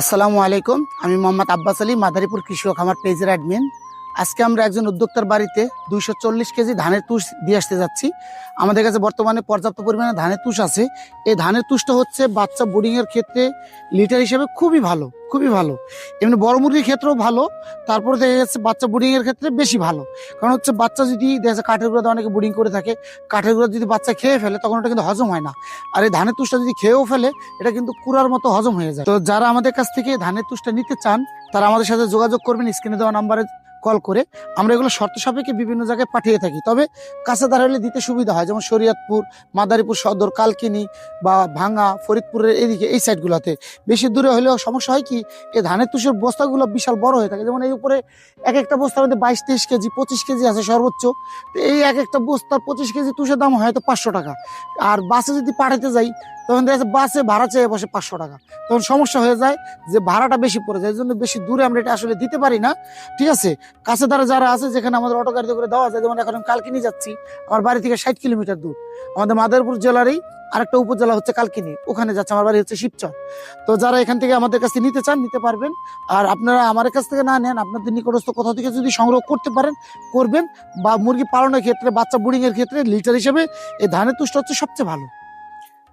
আসসালামু আলাইকুম। আমি মোহাম্মদ আব্বাস আলী মাদারীপুর কৃষক আমার পেজের অ্যাডমিন আজকে আমরা একজন উদ্যোক্তার বাড়িতে দুইশো চল্লিশ কেজি ধানের তুষ দিয়ে আসতে যাচ্ছি। আমাদের কাছে বর্তমানে পর্যাপ্ত পরিমাণে ধানের তুষ আছে। এই ধানের তুষটা হচ্ছে বাচ্চা বোর্ডিংয়ের ক্ষেত্রে লিটার হিসেবে খুবই ভালো খুবই ভালো। এমনি বড় মুরগির ক্ষেত্রেও ভালো, তারপরে দেখা যাচ্ছে বাচ্চা বোর্ডিংয়ের ক্ষেত্রে বেশি ভালো। কারণ হচ্ছে বাচ্চা যদি দেখা যাচ্ছে কাঠের গুঁড়াতে অনেকে বোর্ডিং করে থাকে, কাঠের গুঁড়া যদি বাচ্চা খেয়ে ফেলে তখন ওটা কিন্তু হজম হয় না। আর এই ধানের তুষটা যদি খেয়েও ফেলে, এটা কিন্তু কুড়ার মতো হজম হয়ে যায়। তো যারা আমাদের কাছ থেকে ধানের তুষটা নিতে চান, তারা আমাদের সাথে যোগাযোগ করবেন, স্ক্রিনে দেওয়া নাম্বারে কল করে আমরা এগুলো শর্ত সাপেক্ষে বিভিন্ন জায়গায় পাঠিয়ে থাকি। তবে কাছে দাঁড়ালে দিতে সুবিধা হয়, যেমন শরীয়তপুর, মাদারীপুর সদর, কালকিনি বা ভাঙ্গা, ফরিদপুরের এদিকে এই সাইডগুলোতে। বেশি দূরে হলেও সমস্যা হয় কি এই ধানের তুষের বস্তাগুলো বিশাল বড় হয়ে থাকে। যেমন এই উপরে এক একটা বস্তার মধ্যে বাইশ তেইশ কেজি, পঁচিশ কেজি আছে সর্বোচ্চ। তো এই এক একটা বস্তার পঁচিশ কেজি তুষের দাম হয়তো পাঁচশো টাকা। আর বাসে যদি পাঠাতে যাই তখন দেখা যাচ্ছে বাসে ভাড়া চেয়ে বসে পাঁচশো টাকা। তখন সমস্যা হয়ে যায় যে ভাড়াটা বেশি পড়ে যায় এই জন্য বেশি দূরে আমরা এটা আসলে দিতে পারি না। ঠিক আছে? কাছে দ্বারা যারা আছে, যেখানে আমাদের অটো গাড়িতে করে দেওয়া যায়, যেমন এখন কালকিনি যাচ্ছি, আমার বাড়ি থেকে ষাট কিলোমিটার দূর। আমাদের মাদারপুর জেলারই আরেকটা উপজেলা হচ্ছে কালকিনি, ওখানে যাচ্ছে আমার বাড়ি হচ্ছে শিবচর। তো যারা এখান থেকে আমাদের কাছে নিতে চান, নিতে পারবেন। আর আপনারা আমার কাছ থেকে না নেন, আপনাদের নিকটস্থ কোথাও থেকে যদি সংগ্রহ করতে পারেন, করবেন। বা মুরগি পালনের ক্ষেত্রে, বাচ্চা বুডিং এর ক্ষেত্রে লিটার হিসেবে এই ধানের তুষ্ট হচ্ছে সবচেয়ে ভালো।